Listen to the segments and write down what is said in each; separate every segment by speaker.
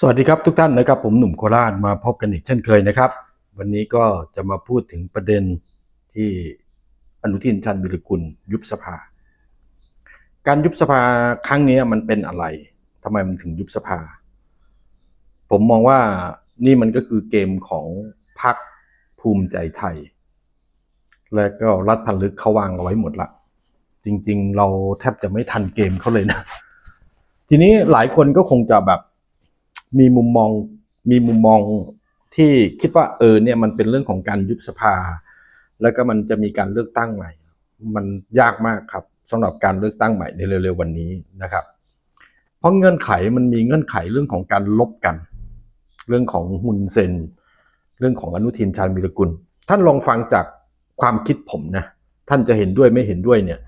Speaker 1: สวัสดีครับทุกท่านนะครับ ผมหนุ่มโคราชมาพบกันอีกเช่นเคยนะครับ วันนี้ก็จะมาพูดถึงประเด็นที่อนุทินชันวิรกุลยุบสภา การยุบสภาครั้งนี้มันเป็นอะไรทำไมมันถึงยุบสภา ผมมองว่านี่มันก็คือเกมของพรรคภูมิใจไทย และก็รัฐพันลึกเขาวางเอาไว้หมดละจริง ๆ เราแทบจะไม่ทันเกมเขาเลยนะ ทีนี้หลายคนก็คงจะแบบ มีมุมมองมีมุมมองที่คิดว่าเออเนี่ยมันเป็นเรื่องของการยุบสภา แล้วก็มันจะมีการเลือกตั้งใหม่ มันยากมากครับสำหรับการเลือกตั้งใหม่ในเร็วๆวันนี้นะครับ เพราะเงื่อนไขมันมีเงื่อนไขเรื่องของการลบกัน เรื่องของฮุนเซน เรื่องของอนุทินชาญวิรกุล ท่านลองฟังจากความคิดผมนะท่านจะเห็นด้วยไม่เห็นด้วยเนี่ย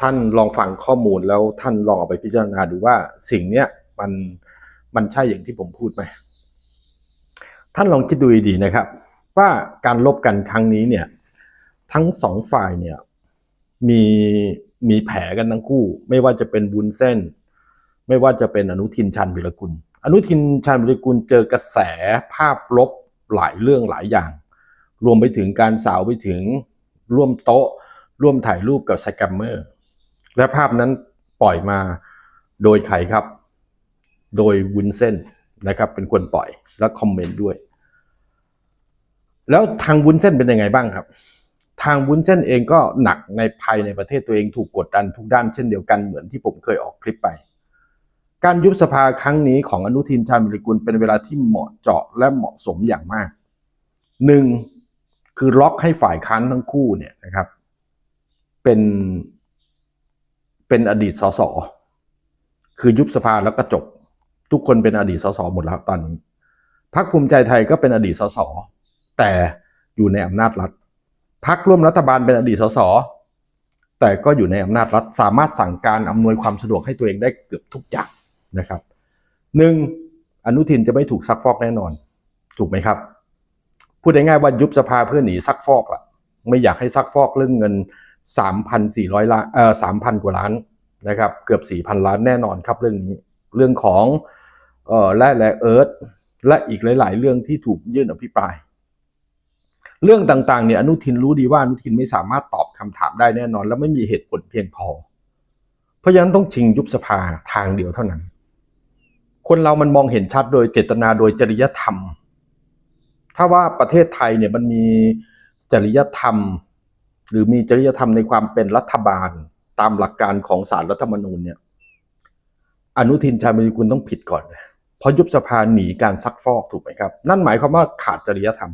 Speaker 1: ท่านลองฟังข้อมูลแล้วท่านลองเอาไปพิจารณาดูว่าสิ่งเนี้ยมัน มันใช่อย่างที่ผมพูดไหมท่านลองคิดดูดีนะครับ ว่าการลบกันครั้งนี้เนี่ยทั้งสองฝ่ายเนี่ยมีมีแผลกันทั้งคู่ ไม่ว่าจะเป็นบุญเส้น ไม่ว่าจะเป็นอนุทินชันวิรกุล อนุทินชันวิรกุลเจอกระแสภาพลบหลายเรื่องหลายอย่าง รวมไปถึงการสาวไปถึงร่วมโต๊ะ ร่วมถ่ายรูปกับสแกมเมอร์ และภาพนั้นปล่อยมาโดยใครครับ โดยวุนเส้นนะครับเป็นคนปล่อยและคอมเมนต์ด้วย แล้วทางวุ้นเส้นเป็นยังไงบ้างครับ ทางวุ้นเส้นเองก็หนักในภายในประเทศตัวเองถูกกดดันทุกด้านเช่นเดียวกันเหมือนที่ผมเคยออกคลิปไป การยุบสภาครั้งนี้ของอนุทินชาญวิริกุลเป็นเวลาที่เหมาะเจาะและเหมาะสมอย่างมากหนึ่งคือล็อกให้ฝ่ายค้านทั้งคู่เนี่ยนะครับ เป็นเป็นอดีตสสคือยุบสภาแล้วก็จบ ทุกคนเป็นอดีตสสหมดแล้วตอนนี้พรรคภูมิใจไทยก็เป็นอดีตสสแต่อยู่ในอำนาจรัฐพรรคร่วมรัฐบาลเป็นอดีตสสแต่ก็อยู่ในอำนาจรัฐสามารถสั่งการอำนวยความสะดวกให้ตัวเองได้เกือบทุกอย่างนะครับหนึ่งอนุทินจะไม่ถูกซักฟอกแน่นอน ถูกไหมครับ พูดง่ายๆว่ายุบสภาเพื่อหนีซักฟอกละไม่อยากให้ซักฟอกเรื่องเงิน 3,400ล้านเอ่อ3,000 กว่าล้านนะครับ เกือบ 4,000 ล้านแน่นอนครับเรื่องนี้ เรื่องของ และและเอิร์ธและอีกหลาย ๆ เรื่องที่ถูกยื่นอภิปราย เรื่องต่างๆเนี่ยอนุทินรู้ดีว่าอนุทินไม่สามารถตอบคำถามได้แน่นอน และไม่มีเหตุผลเพียงพอ เพราะฉะนั้นต้องชิงยุบสภาทางเดียวเท่านั้น คนเรามันมองเห็นชัดโดยเจตนาโดยจริยธรรม ถ้าว่าประเทศไทยเนี่ยมันมีจริยธรรม หรือมีจริยธรรมในความเป็นรัฐบาลตามหลักการของสารรัฐธรรมนูญเนี่ยอนุทินชาญวิรุลต้องผิดก่อนเลย เพราะยุบสภาหนีการซักฟอกถูกไหมครับ นั่นหมายความว่าขาดจริยธรรม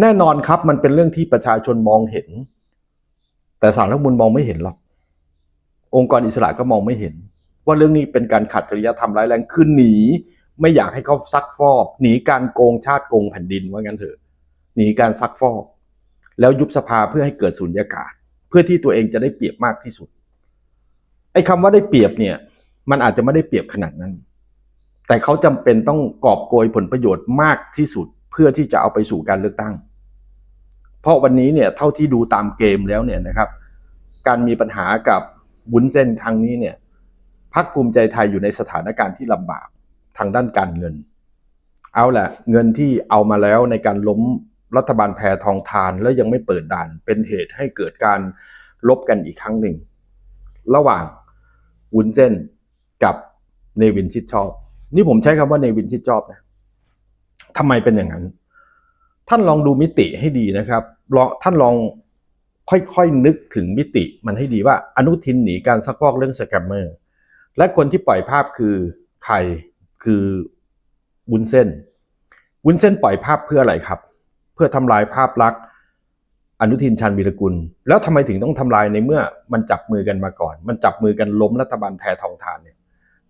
Speaker 1: แน่นอนครับมันเป็นเรื่องที่ประชาชนมองเห็น แต่สารรัฐธรมนูญมองไม่เห็นหรอก องค์กรอิสระก็มองไม่เห็น ว่าเรื่องนี้เป็นการขาดจริยธรรมร้ายแรงคือหนี ไม่อยากให้เขาซักฟอก หนีการโกงชาติโกงแผ่นดินว่างั้นเถอะ หนีการซักฟอก แล้วยุบสภาเพื่อให้เกิดสุญญากาศ เพื่อที่ตัวเองจะได้เปรียบมากที่สุดไอ้คำว่าได้เปรียบเนี่ย มันอาจจะไม่ได้เปรียบขนาดนั้น แต่เขาจำเป็นต้องกอบโกยผลประโยชน์มากที่สุดเพื่อที่จะเอาไปสู่การเลือกตั้ง เพราะวันนี้เนี่ยเท่าที่ดูตามเกมแล้วเนี่ยนะครับ การมีปัญหากับบุญเส้นครั้งนี้เนี่ยพรรคภูมิใจไทยอยู่ในสถานการณ์ที่ลำบากทางด้านการเงิน เอาแหละเงินที่เอามาแล้วในการล้มรัฐบาลแพรทองทานแล้วยังไม่เปิดด่าน เป็นเหตุให้เกิดการลบกันอีกครั้งหนึ่ง ระหว่างวุ้นเส้นกับเนวินชิดชอบ นี่ผมใช้คำว่าเนวินชิดชอบนะทำไมเป็นอย่างนั้น ท่านลองดูมิติให้ดีนะครับลองท่านลองค่อยๆนึกถึงมิติมันให้ดีว่าอนุทินหนีการซักฟอกเรื่องสแกมเมอร์และคนที่ปล่อยภาพคือใครคือวุ้นเส้น วุ้นเส้นปล่อยภาพเพื่ออะไรครับ เพื่อทำลายภาพลักษณ์อนุทินชาญวีรกุล แล้วทำไมถึงต้องทำลายในเมื่อมันจับมือกันมาก่อน มันจับมือกันล้มรัฐบาลแพทองทานเนี่ย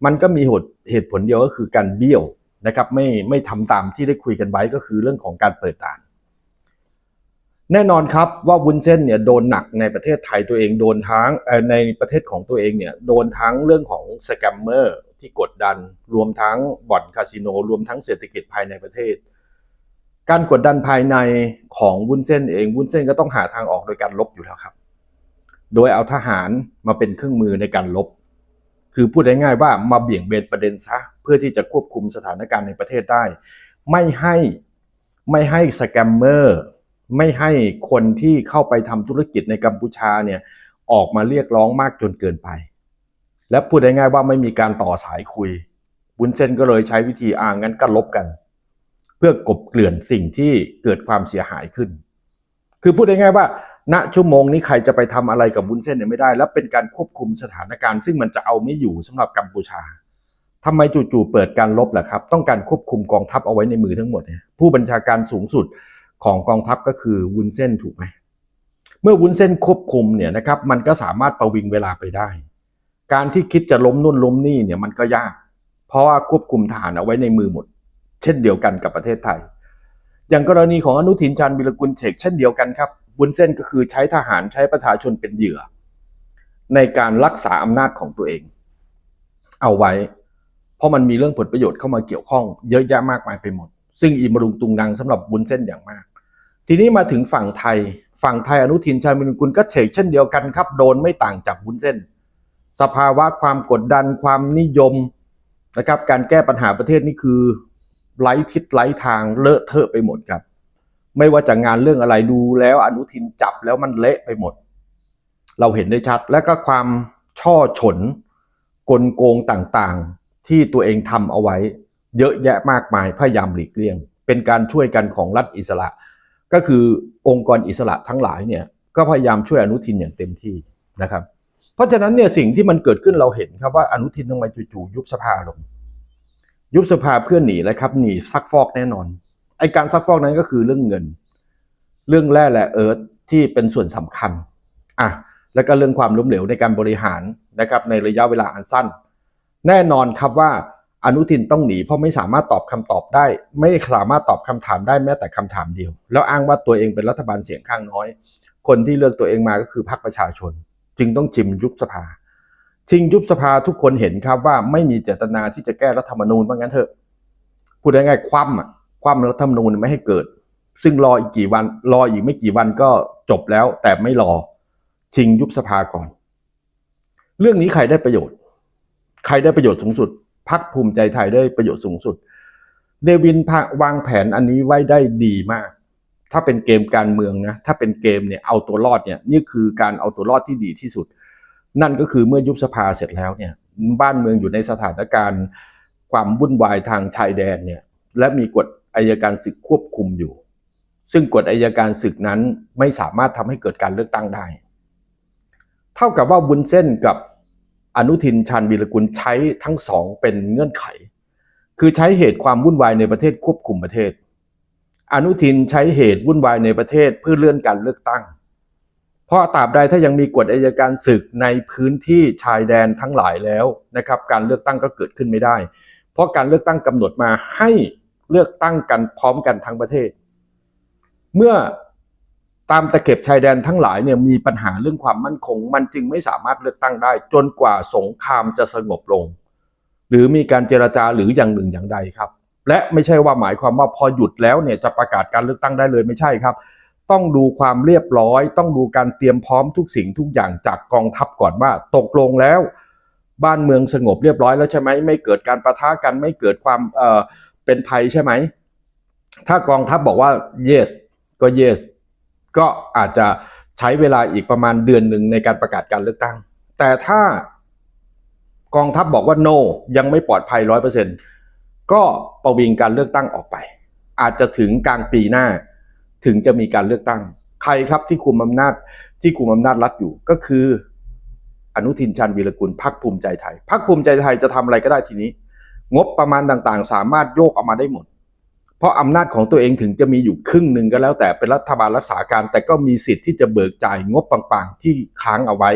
Speaker 1: มันก็มีเหตุผลเดียวก็คือการเบี้ยวนะครับไม่ไม่ทำตามที่ได้คุยกันไว้ก็คือเรื่องของการเปิดด่าน แน่นอนครับว่าวุ้นเส้นเนี่ยโดนหนักในประเทศไทยตัวเองโดนทั้งในประเทศของตัวเองเนี่ยโดนทั้งเรื่องของสแกมเมอร์ที่กดดัน รวมทั้งบ่อนคาสิโน รวมทั้งเศรษฐกิจภายในประเทศ การกดดันภายในของวุ้นเส้นเองวุ้นเส้นก็ต้องหาทางออกโดยการลบอยู่แล้วครับ โดยเอาทหารมาเป็นเครื่องมือในการลบ คือพูดง่ายๆว่ามาเบี่ยงเบนประเด็นซะเพื่อที่จะควบคุมสถานการณ์ในประเทศได้ ไม่ให้ไม่ให้สแกมเมอร์ไม่ให้คนที่เข้าไปทำธุรกิจในกัมพูชาเนี่ยออกมาเรียกร้องมากจนเกินไป และพูดง่ายๆว่าไม่มีการต่อสายคุยบุญเส้นก็เลยใช้วิธีอ่างั้นก็ลบกัน เพื่อกบเกลื่อนสิ่งที่เกิดความเสียหายขึ้น คือพูดง่ายๆว่า ณชั่วโมงนี้ใครจะไปทำอะไรกับบุญเส้นเนี่ยไม่ได้ และเป็นการควบคุมสถานการณ์ ซึ่งมันจะเอาไม่อยู่สำหรับกัมพูชาทำไมจู่ๆเปิดการลบล่ะครับ ต้องการควบคุมกองทัพเอาไว้ในมือทั้งหมดเนี่ยผู้บัญชาการสูงสุดของกองทัพก็คือวุ้นเส้นถูกไหมเมื่อวุ้นเส้นควบคุมเนี่ยนะครับมันก็สามารถประวิงเวลาไปได้ การที่คิดจะล้มนุ่นล้มนี่เนี่ยมันก็ยาก เพราะว่าควบคุมฐานเอาไว้ในมือหมด เช่นเดียวกันกับประเทศไทย อย่างกรณีของอนุทินชาญวิรกุลเฉกเช่นเดียวกันครับ วุ้นเส้นก็คือใช้ทหารใช้ประชาชนเป็นเหยื่อ ในการรักษาอำนาจของตัวเอง เอาไว้ เพราะมันมีเรื่องผลประโยชน์เข้ามาเกี่ยวข้อง เยอะแยะมากมายไปหมด ซึ่งอิมรุงตุงนังสำหรับวุ้นเส้นอย่างมาก ทีนี้มาถึงฝั่งไทย ฝั่งไทยอนุทินชาญวิรกุลก็เฉกเช่นเดียวกันครับ โดนไม่ต่างจากวุ้นเส้น สภาวะความกดดันความนิยมนะครับ การแก้ปัญหาประเทศนี่คือไร้ทิศไร้ทางเลอะเทอะไปหมดครับ ไม่ว่าจะงานเรื่องอะไรดูแล้วอนุทินจับแล้วมันเละไปหมด เราเห็นได้ชัด และก็ความช่อฉนกลโกงต่างๆ ที่ตัวเองทำเอาไว้ เยอะแยะมากมายพยายามหลีกเลี่ยง เป็นการช่วยกันของรัฐอิสระ ก็คือองค์กรอิสระทั้งหลายเนี่ยก็พยายามช่วยอนุทินอย่างเต็มที่นะครับ เพราะฉะนั้นเนี่ยสิ่งที่มันเกิดขึ้นเราเห็นครับว่าอนุทินทำไมจู่ๆยุบสภาลง ยุบสภาเพื่อหนีเลยครับหนีซักฟอกแน่นอน ไอการซักฟอกนั้นก็คือเรื่องเงิน เรื่องแร่และเอิร์ธที่เป็นส่วนสำคัญอะแล้วก็เรื่องความล้มเหลวในการบริหารนะครับในระยะเวลาอันสั้น แน่นอนครับว่าอนุทินต้องหนีเพราะไม่สามารถตอบคำตอบได้ ไม่สามารถตอบคำถามได้แม้แต่คำถามเดียว แล้วอ้างว่าตัวเองเป็นรัฐบาลเสียงข้างน้อย คนที่เลือกตัวเองมาก็คือพรรคประชาชน จึงต้องจิมยุบสภา ชิงยุบสภาทุกคนเห็นครับว่าไม่มีเจตนาที่จะแก้รัฐธรรมนูญว่างั้นเถอะพูดง่ายๆคว่ำอะ คว่ำรัฐธรรมนูญไม่ให้เกิด ซึ่งรออีกกี่วัน รออีกไม่กี่วันก็จบแล้ว แต่ไม่รอชิงยุบสภาก่อน เรื่องนี้ใครได้ประโยชน์ ใครได้ประโยชน์สูงสุดพักภูมิใจไทยได้ประโยชน์สูงสุด เดวินวางแผนอันนี้ไว้ได้ดีมาก ถ้าเป็นเกมการเมืองนะ ถ้าเป็นเกมเนี่ยเอาตัวรอดเนี่ยนี่คือการเอาตัวรอดที่ดีที่สุด นั่นก็คือเมื่อยุบสภาเสร็จแล้วเนี่ยบ้านเมืองอยู่ในสถานการณ์ ความวุ่นวายทางชายแดนเนี่ยและมีกฎ อายการศึกควบคุมอยู่ ซึ่งกฎอายการศึกนั้นไม่สามารถทำให้เกิดการเลือกตั้งได้ เท่ากับว่าบุญเส้นกับอนุทินชาญวีรกุลใช้ทั้งสองเป็นเงื่อนไข คือใช้เหตุความวุ่นวายในประเทศควบคุมประเทศ อนุทินใช้เหตุวุ่นวายในประเทศเพื่อเลื่อนการเลือกตั้ง เพราะตราบใดถ้ายังมีกฎอายการศึกในพื้นที่ชายแดนทั้งหลายแล้วนะครับ การเลือกตั้งก็เกิดขึ้นไม่ได้ เพราะการเลือกตั้งกำหนดมาให้ เลือกตั้งกันพร้อมกันทั้งประเทศ เมื่อตามตะเข็บชายแดนทั้งหลายเนี่ยมีปัญหาเรื่องความมั่นคง มันจึงไม่สามารถเลือกตั้งได้ จนกว่าสงครามจะสงบลง หรือมีการเจรจาหรืออย่างหนึ่งอย่างใดครับ และไม่ใช่ว่าหมายความว่าพอหยุดแล้วเนี่ยจะประกาศการเลือกตั้งได้เลยไม่ใช่ครับ ต้องดูความเรียบร้อย ต้องดูการเตรียมพร้อมทุกสิ่งทุกอย่างจากกองทัพก่อนว่า ตกลงแล้ว บ้านเมืองสงบเรียบร้อยแล้วใช่ไหมไม่เกิดการประทะกันไม่เกิดความเอ่อ เป็นภัยใช่ไหม ถ้ากองทัพบอกว่า yes ก็ yes ก็อาจจะใช้เวลาอีกประมาณเดือนหนึ่งในการประกาศการเลือกตั้ง แต่ถ้ากองทัพบอกว่า no ยังไม่ปลอดภัยร้อยเปอร์เซ็นก็ประวิงการเลือกตั้งออกไป อาจจะถึงกลางปีหน้า ถึงจะมีการเลือกตั้ง ใครครับที่คุมอำนาจที่คุมอำนาจรัฐอยู่ก็คือ อนุทินชาญวีรกุลพักภูมิใจไทยพักภูมิใจไทยจะทำอะไรก็ได้ทีนี้ งบประมาณต่างๆ สามารถโยกออกมาได้หมด เพราะอำนาจของตัวเองถึงจะมีอยู่ครึ่งหนึ่งก็แล้วแต่เป็นรัฐบาลรักษาการ แต่ก็มีสิทธิ์ที่จะเบิกจ่ายงบต่างๆ ที่ค้างเอาไว้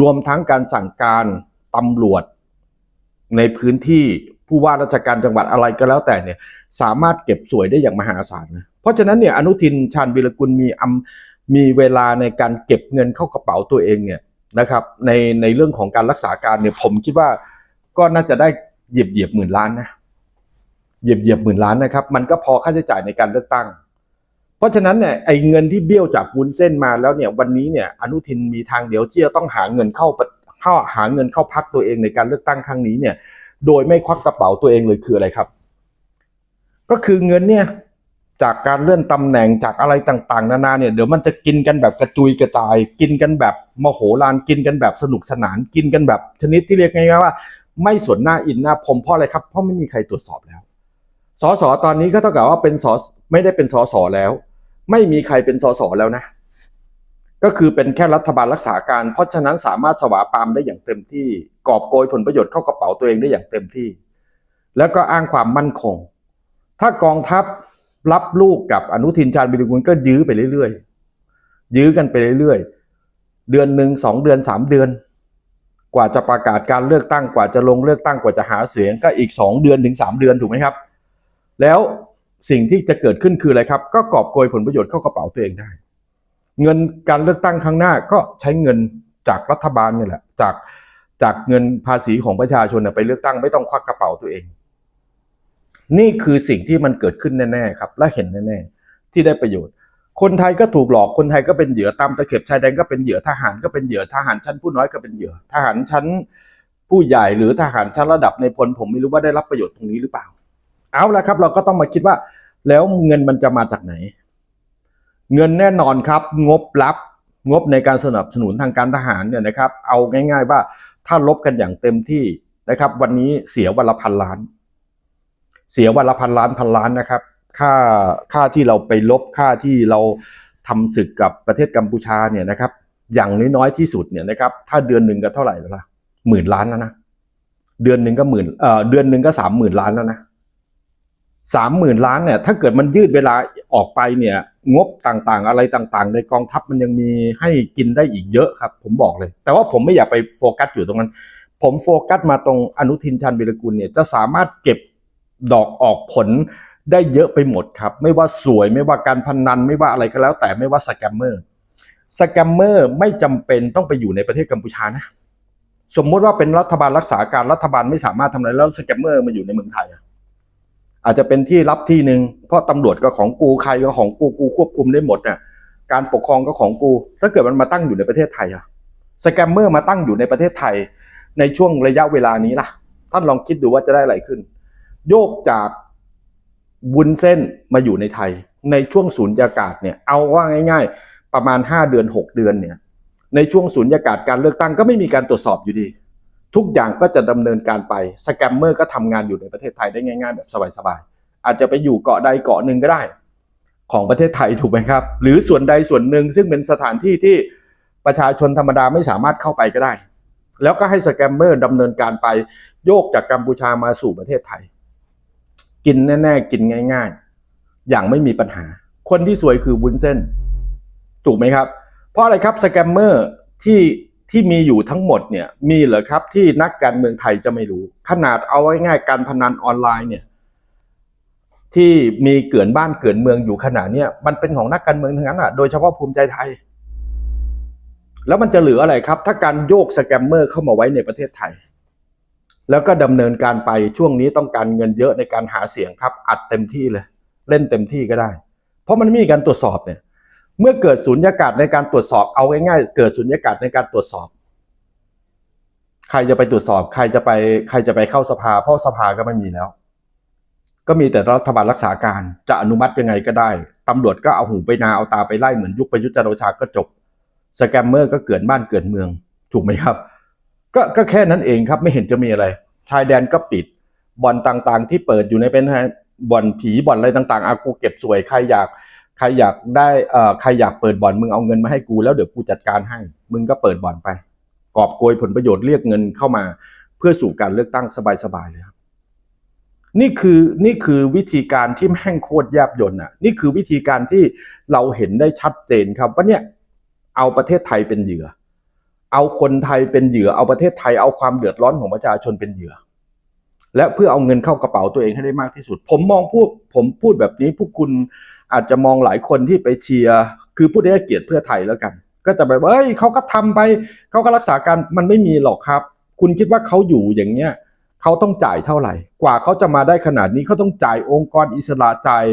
Speaker 1: รวมทั้งการสั่งการตำรวจ ในพื้นที่ผู้ว่าราชการจังหวัดอะไรก็แล้วแต่เนี่ยสามารถเก็บสวยได้อย่างมหาศาลนะเพราะฉะนั้นเนี่ยอนุทินชาญวีรกุลมีอำมีเวลาในการเก็บเงินเข้ากระเป๋าตัวเองเนี่ยนะครับในในเรื่องของการรักษาการเนี่ยผมคิดว่าก็น่าจะได้ เหยียบเหยียบหมื่นล้านนะเหยียบเหยียบหมื่นล้านนะครับ มันก็พอค่าใช้จ่ายในการเลือกตั้ง เพราะฉะนั้นเนี่ยไอ้เงินที่เบี้ยวจากวุ้นเส้นมาแล้วเนี่ยวันนี้เนี่ยอนุทินมีทางเดียวที่จะต้องหาเงินเข้าหาหาเงินเข้าพักตัวเองในการเลือกตั้งครั้งนี้เนี่ย โดยไม่ควักกระเป๋าตัวเองเลยคืออะไรครับ ก็คือเงินเนี่ยจากการเลื่อนตำแหน่งจากอะไรต่างๆ นานาเนี่ยเดี๋ยวมันจะกินกันแบบกระจุยกระจาย กินกันแบบมโหฬารกินกันแบบสนุกสนาน กินกันแบบชนิดที่เรียกง่ายๆว่า ไม่สนหน้าอินหน้าผมเพราะอะไรครับเพราะไม่มีใครตรวจสอบแล้วสสตอนนี้ก็เท่ากับว่าเป็นสไม่ได้เป็นสสแล้ว ไม่มีใครเป็นสสแล้วนะ ก็คือเป็นแค่รัฐบาลรักษาการ เพราะฉะนั้นสามารถสวาปามได้อย่างเต็มที่กอบโกยผลประโยชน์เข้ากระเป๋าตัวเองได้อย่างเต็มที่ แล้วก็อ้างความมั่นคง ถ้ากองทัพรับลูกกับอนุทินชาญวิรุฬก็ยื้อไปเรื่อยๆยื้อกันไปเรื่อยๆเดือนหนึ่งสองเดือนสามเดือน ว่าจะประกาศการเลือกตั้งกว่าจะลงเลือกตั้งกว่าจะหาเสียงก็อีกสองเดือนถึงสามเดือนถูกไหมครับ แล้วสิ่งที่จะเกิดขึ้นคืออะไรครับ ก็กอบโกยผลประโยชน์เข้ากระเป๋าตัวเองได้ เงินการเลือกตั้งครั้งหน้าก็ใช้เงินจากรัฐบาลนี่แหละจากจากเงินภาษีของประชาชนไปเลือกตั้งไม่ต้องควักกระเป๋าตัวเอง นี่คือสิ่งที่มันเกิดขึ้นแน่ๆครับ และเห็นแน่ๆที่ได้ประโยชน์ คนไทยก็ถูกหลอกคนไทยก็เป็นเหยื่อตามตะเข็บชายแดนก็เป็นเหยื่อทหารก็เป็นเหยื่อทหารชั้นผู้น้อยก็เป็นเหยื่อทหารชั้นผู้ใหญ่หรือทหารชั้นระดับในพลผมไม่รู้ว่าได้รับประโยชน์ตรงนี้หรือเปล่า เอาละครับ เราก็ต้องมาคิดว่า แล้วเงินมันจะมาจากไหน เงินแน่นอนครับ งบรับงบในการสนับสนุนทางการทหารเนี่ยนะครับ เอาง่าย ๆ ว่าถ้าลบกันอย่างเต็มที่นะครับ วันนี้เสียวันละพันล้าน เสียวันละพันล้านพันล้านนะครับ ค่าค่าที่เราไปลบค่าที่เราทำศึกกับประเทศกัมพูชาเนี่ยนะครับ อย่างน้อยๆที่สุดเนี่ยนะครับ ถ้าเดือนหนึ่งก็เท่าไหร่แล้วล่ะหมื่นล้านแล้วนะเดือนหนึ่งก็หมื่นเอ่อเดือนหนึ่งก็สามหมื่นล้านแล้วนะสามหมื่นล้านเนี่ยถ้าเกิดมันยืดเวลาออกไปเนี่ย งบต่างๆ อะไรต่างๆ ในกองทัพมันยังมีให้กินได้อีกเยอะครับ ผมบอกเลย แต่ว่าผมไม่อยากไปโฟกัสอยู่ตรงนั้น ผมโฟกัสมาตรงอนุทินชาญวิรกุลเนี่ยจะสามารถเก็บดอกออกผล ได้เยอะไปหมดครับ ไม่ว่าสวยไม่ว่าการพนันไม่ว่าอะไรก็แล้ว แต่ไม่ว่าสแกมเมอร์สแกมเมอร์ไม่จำเป็นต้องไปอยู่ในประเทศกัมพูชานะ สมมติว่าเป็นรัฐบาลรักษาการรัฐบาลไม่สามารถทำอะไรแล้วสแกมเมอร์มาอยู่ในเมืองไทยอาจจะเป็นที่รับที่หนึ่งเพราะตำรวจก็ของกูใครก็ของกูกูควบคุมได้หมดน่ะการปกครองก็ของกู ถ้าเกิดมันมาตั้งอยู่ในประเทศไทยอะสแกมเมอร์มาตั้งอยู่ในประเทศไทย ในช่วงระยะเวลานี้ล่ะ ท่านลองคิดดูว่าจะได้อะไรขึ้น โยกจาก วุ้นเส้นมาอยู่ในไทย ในช่วงศูนยากาศเนี่ยเอาว่าง่าย ๆ ประมาณ 5 เดือน 6 เดือนเนี่ยในช่วงศูนยากาศการเลือกตั้งก็ไม่มีการตรวจสอบอยู่ดี ทุกอย่างก็จะดำเนินการไปสแกมเมอร์ก็ทำงานอยู่ในประเทศไทยได้ง่าย ๆ แบบสบายๆอาจจะไปอยู่เกาะใดเกาะหนึ่งก็ได้ ของประเทศไทยถูกไหมครับ หรือส่วนใดส่วนหนึ่งซึ่งเป็นสถานที่ที่ประชาชนธรรมดาไม่สามารถเข้าไปก็ได้ แล้วก็ให้สแกมเมอร์ดำเนินการไปโยกจากกัมพูชามาสู่ประเทศไทย กินแน่ ๆ กินง่าย ๆ อย่างไม่มีปัญหา คนที่สวยคือวุ้นเส้น ถูกไหมครับ เพราะอะไรครับสแกมเมอร์ที่ที่มีอยู่ทั้งหมดเนี่ยมีเหรอครับที่นักการเมืองไทยจะไม่รู้ ขนาดเอาง่ายๆการพนันออนไลน์เนี่ยที่มีเกินบ้านเกินเมืองอยู่ขนาดเนี้ยมันเป็นของนักการเมืองทั้งนั้นอะโดยเฉพาะภูมิใจไทย แล้วมันจะเหลืออะไรครับ ถ้าการโยกสแกมเมอร์เข้ามาไว้ในประเทศไทย แล้วก็ดำเนินการไปช่วงนี้ต้องการเงินเยอะในการหาเสียงครับ อัดเต็มที่เลย เล่นเต็มที่ก็ได้ เพราะมันม่มีการตรวจสอบเนี่ย เมื่อเกิดสุญญากาศในการตรวจสอบเอาง่ายๆเกิดสุญญากาศในการตรวจสอบ ใครจะไปตรวจสอบ ใครจะไปใครจะไปเข้าสภา เพราะสภาก็ไม่มีแล้ว ก็มีแต่รัฐบาลรักษาการจะอนุมัติยังไงก็ได้ตำรวจก็เอาหูไปนาเอาตาไปไล่เหมือนยุคประยุทธ์จันทร์โอชาก็จบสแกมเมอร์ก็เกิดบ้านเกิดเมือง ถูกไหมครับ ก็ก็แค่นั้นเองครับไม่เห็นจะมีอะไร ชายแดนก็ปิดบ่อนต่างๆ ที่เปิดอยู่ในเป็นบ่อนผีบ่อนอะไรต่างๆอากูเก็บสวยใครอยากใครอยากได้เอ่อใครอยากเปิดบ่อนมึงเอาเงินมาให้กูแล้วเดี๋ยวกูจัดการให้ มึงก็เปิดบ่อนไปกอบโกยผลประโยชน์เรียกเงินเข้ามา เพื่อสู่การเลือกตั้งสบายๆเลยครับนี่คือนี่คือวิธีการที่แม่งโคตรแยบยนต์อะ นี่คือวิธีการที่เราเห็นได้ชัดเจนครับว่าเนี่ยเอาประเทศไทยเป็นเหยื่อ เอาคนไทยเป็นเหยื่อเอาประเทศไทยเอาความเดือดร้อนของประชาชนเป็นเหยื่อ และเพื่อเอาเงินเข้ากระเป๋าตัวเองให้ได้มากที่สุด ผมมองพูดผมพูดแบบนี้พวกคุณอาจจะมองหลายคนที่ไปเชียร์คือพูดได้เกียรติเพื่อไทยแล้วกัน ก็จะแบบเอ้ยเขาก็ทำไปเขาก็รักษาการมันไม่มีหรอกครับ คุณคิดว่าเขาอยู่อย่างเนี้ยเขาต้องจ่ายเท่าไหร่ กว่าเขาจะมาได้ขนาดนี้เขาต้องจ่ายองค์กรอิสระจ่าย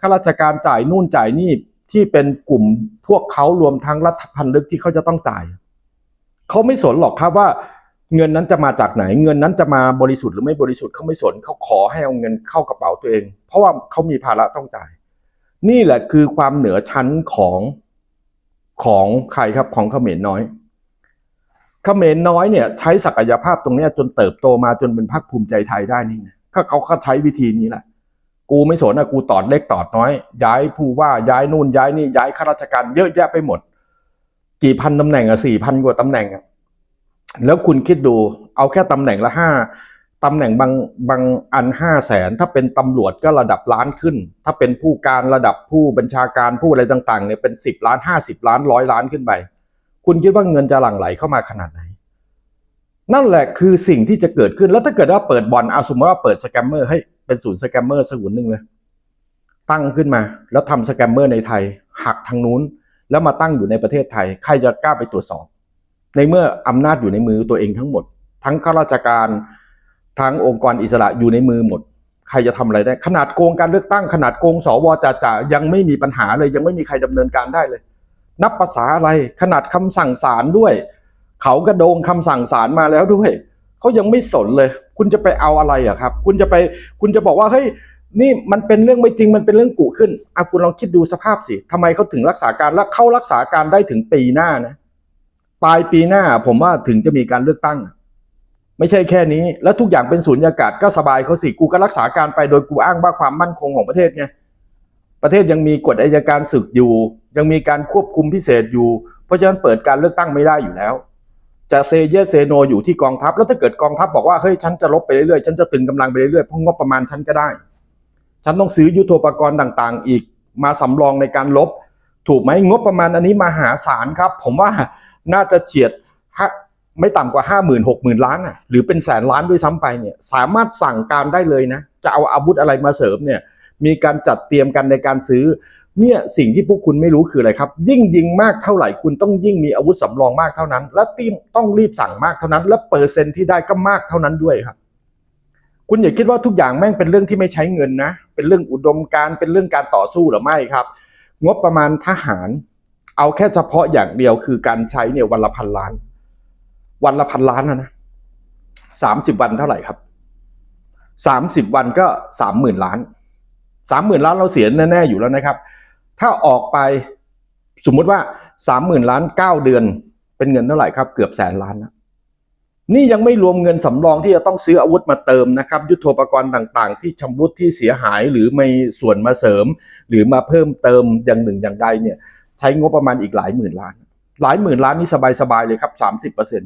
Speaker 1: ข้าราชการจ่ายนู่นจ่ายนี่ที่เป็นกลุ่มพวกเขารวมทั้งรัฐพันธ์ลึกที่เขาจะต้องจ่าย เขาไม่สนหรอกครับว่าเงินนั้นจะมาจากไหน เงินนั้นจะมาบริสุทธิ์หรือไม่บริสุทธิ์เขาไม่สนเขาขอให้เอาเงินเข้ากระเป๋าตัวเอง เพราะว่าเขามีภาระต้องจ่าย นี่แหละคือความเหนือชั้นของของใครครับของเขมรน้อยเขมรน้อยเนี่ยใช้ศักยภาพตรงนี้จนเติบโตมาจนเป็นพรรคภูมิใจไทยได้นี่ไงถ้าเขาเขาใช้วิธีนี้แหละกูไม่สนอะกูตอดเล็กตอดน้อย ย้ายผู้ว่าย้ายนู่นย้ายนี่ย้ายข้าราชการเยอะแยะไปหมด กี่พันตำแหน่งอะสี่พันกว่าตำแหน่งอะแล้วคุณคิดดู เอาแค่ตำแหน่งละห้าตำแหน่งบางบางอันห้าแสนถ้าเป็นตำรวจก็ระดับล้านขึ้น ถ้าเป็นผู้การระดับผู้บัญชาการผู้อะไรต่างๆเนี่ยเป็นสิบล้านห้าสิบล้านร้อยล้านขึ้นไป คุณคิดว่าเงินจะหลั่งไหลเข้ามาขนาดไหน นั่นแหละคือสิ่งที่จะเกิดขึ้นแล้วถ้าเกิดว่าเปิดบอลเอาสมมติว่าเปิดสแกมเมอร์ให้เป็นศูนย์สแกมเมอร์ศูนย์หนึ่งเลยตั้งขึ้นมา แล้วทำสแกมเมอร์ในไทยหักทางนู้น แล้วมาตั้งอยู่ในประเทศไทย ใครจะกล้าไปตรวจสอบ ในเมื่ออำนาจอยู่ในมือตัวเองทั้งหมด ทั้งข้าราชการทั้งองค์กรอิสระอยู่ในมือหมด ใครจะทำอะไรได้ ขนาดโกงการเลือกตั้ง ขนาดโกงสวจ่าจ่ายังไม่มีปัญหาเลย ยังไม่มีใครดำเนินการได้เลย นับภาษาอะไรขนาดคำสั่งศาลด้วย เขากระโดงคำสั่งศาลมาแล้วด้วยเขายังไม่สนเลย คุณจะไปเอาอะไรอะครับ คุณจะไปคุณจะบอกว่าเฮ้ย นี่มันเป็นเรื่องไม่จริงมันเป็นเรื่องกุขึ้นอะคุณลองคิดดูสภาพสิทำไมเขาถึงรักษาการและเข้ารักษาการได้ถึงปีหน้านะปลายปีหน้าผมว่าถึงจะมีการเลือกตั้ง ไม่ใช่แค่นี้ แล้วทุกอย่างเป็นศูนยากาศก็สบายเขาสิกูก็รักษาการไปโดยกูอ้างว่าความมั่นคงของประเทศไงประเทศยังมีกฎอัยการศึกอยู่ ยังมีการควบคุมพิเศษอยู่ เพราะฉะนั้นเปิดการเลือกตั้งไม่ได้อยู่แล้ว จะเซเยสเซโนอยู่ที่กองทัพ แล้วถ้าเกิดกองทัพบอกว่าเฮ้ยฉันจะลบไปเรื่อยๆฉันจะตึงกำลังไปเรื่อยๆเพราะงบประมาณฉันก็ได้ ฉันต้องซื้อยุทโธปกรณ์ต่างๆ อีกมาสำรองในการลบ ถูกไหมงบประมาณอันนี้มหาศาลครับ ผมว่าน่าจะเฉียดฮะไม่ต่ำกว่าห้าหมื่นหกหมื่นล้านอะหรือเป็นแสนล้านด้วยซ้ำไปเนี่ยสามารถสั่งการได้เลยนะ จะเอาอาวุธอะไรมาเสริมเนี่ยมีการจัดเตรียมกันในการซื้อเนี่ยสิ่งที่พวกคุณไม่รู้คืออะไรครับ ยิ่งยิงมากเท่าไหร่คุณต้องยิ่งมีอาวุธสำรองมากเท่านั้น และต้องรีบสั่งมากเท่านั้น และเปอร์เซ็นต์ที่ได้ก็มากเท่านั้นด้วยครับ คุณอย่าคิดว่าทุกอย่างแม่งเป็นเรื่องที่ไม่ใช้เงินนะ เป็นเรื่องอุดมการเป็นเรื่องการต่อสู้หรือไม่ครับ งบประมาณทหาร เอาแค่เฉพาะอย่างเดียวคือการใช้เนี่ยวันละพันล้าน วันละพันล้านนะนะสามสิบวันเท่าไหร่ครับสามสิบวันก็สามหมื่นล้านสามหมื่นล้านเราเสียแน่ๆอยู่แล้วนะครับ ถ้าออกไปสมมุติว่าสามหมื่นล้านเก้าเดือน เป็นเงินเท่าไหร่ครับ เกือบแสนล้านนะ นี่ยังไม่รวมเงินสำรองที่จะต้องซื้ออาวุธมาเติมนะครับ ยุทโธปกรณ์ต่างๆ ที่ชำรุดที่เสียหายหรือไม่ส่วนมาเสริม หรือมาเพิ่มเติมอย่างหนึ่งอย่างใดเนี่ย ใช้งบประมาณอีกหลายหมื่นล้าน หลายหมื่นล้านนี่สบายๆเลยครับสามสิบเปอร์เซ็น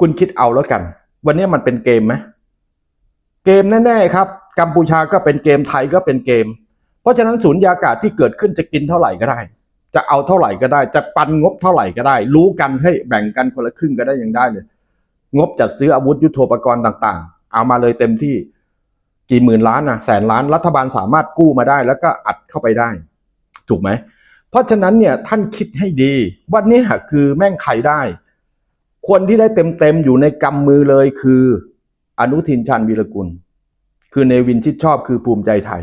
Speaker 1: คุณคิดเอาแล้วกัน วันนี้มันเป็นเกมไหมเกมแน่ๆครับ กัมพูชาก็เป็นเกมไทยก็เป็นเกม เพราะฉะนั้นศูนยากาศที่เกิดขึ้นจะกินเท่าไหร่ก็ได้ จะเอาเท่าไหร่ก็ได้ จะปันงบเท่าไหร่ก็ได้ รู้กันให้แบ่งกันคนละครึ่งก็ได้ยังได้เลย งบจัดซื้ออาวุธยุโทโธปกรณ์ต่างๆ เอามาเลยเต็มที่กี่หมื่นล้านนะแสนล้านรัฐบาลสามารถกู้มาได้ แล้วก็อัดเข้าไปได้ ถูกไหม เพราะฉะนั้นเนี่ยท่านคิดให้ดีว่านี่คือแม่งใครได้ คนที่ได้เต็มๆอยู่ในกำมือเลยคืออนุทินชาญวีรกุล คือเนวินชิดชอบคือภูมิใจไทย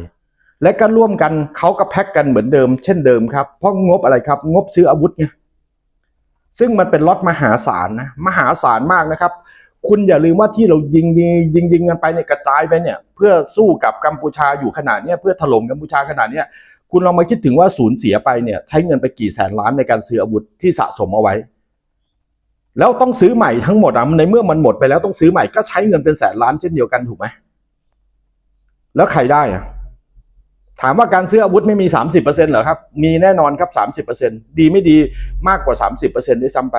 Speaker 1: และก็ร่วมกันเขาก็แพ็กกันเหมือนเดิม เช่นเดิมครับเพราะงบอะไรครับ งบซื้ออาวุธไง ซึ่งมันเป็นล็อตมหาศาลนะมหาศาลมากนะครับ คุณอย่าลืมว่าที่เรายิงยิงยิงยิงกันไปเนี่ยกระจายไปเนี่ย เพื่อสู้กับกัมพูชาอยู่ขนาดเนี้ยเพื่อถล่มกัมพูชาขนาดเนี้ยคุณลองมาคิดถึงว่าสูญเสียไปเนี่ย ใช้เงินไปกี่แสนล้านในการซื้ออาวุธที่สะสมเอาไว้ แล้วต้องซื้อใหม่ทั้งหมดอะในเมื่อมันหมดไปแล้วต้องซื้อใหม่ก็ใช้เงินเป็นแสนล้านเช่นเดียวกันถูกไหมแล้วใครได้อะ ถามว่าการซื้ออาวุธไม่มีสามสิบเปอร์เซ็นเหรอครับ มีแน่นอนครับสามสิบเปอร์เซ็นดีไม่ดีมากกว่าสามสิบเปอร์เซ็นด้วยซ้ำไป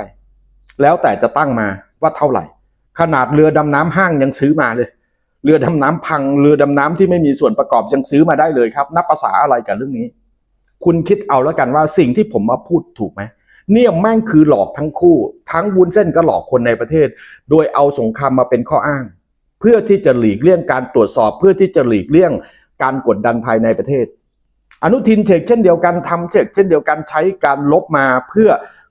Speaker 1: แล้วแต่จะตั้งมาว่าเท่าไหร่ ขนาดเรือดำน้ำห้างยังซื้อมาเลย เรือดำน้ำพัง เรือดำน้ำที่ไม่มีส่วนประกอบยังซื้อมาได้เลยครับ นับภาษาอะไรกับเรื่องนี้ คุณคิดเอาแล้วกันว่าสิ่งที่ผมมาพูดถูกไหมเนี่ยแม่งคือหลอกทั้งคู่ ทั้งวุ้นเส้นก็หลอกคนในประเทศ โดยเอาสงครามมาเป็นข้ออ้าง เพื่อที่จะหลีกเลี่ยงการตรวจสอบ เพื่อที่จะหลีกเลี่ยง การกดดันภายในประเทศ อนุทินเชกเช่นเดียวกันทำเชกเช่นเดียวกันใช้การลบมาเพื่อ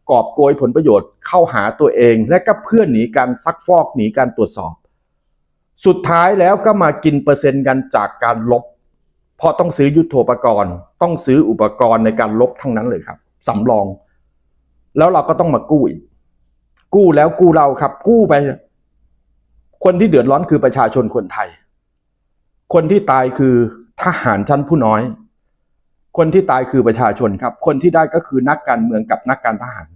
Speaker 1: กอบโกยผลประโยชน์เข้าหาตัวเอง และก็เพื่อหนีการซักฟอกหนีการตรวจสอบ สุดท้ายแล้วก็มากินเปอร์เซ็นต์กันจากการลบ เพราะต้องซื้อยุทโธปกรณ์ ต้องซื้ออุปกรณ์ในการลบทั้งนั้นเลยครับสำรอง แล้วเราก็ต้องมากู้อีกกู้แล้วกู้เราครับ กู้ไป คนที่เดือดร้อนคือประชาชนคนไทย คนที่ตายคือทหารชั้นผู้น้อย คนที่ตายคือประชาชนครับ คนที่ได้ก็คือนักการเมืองกับนักการทหาร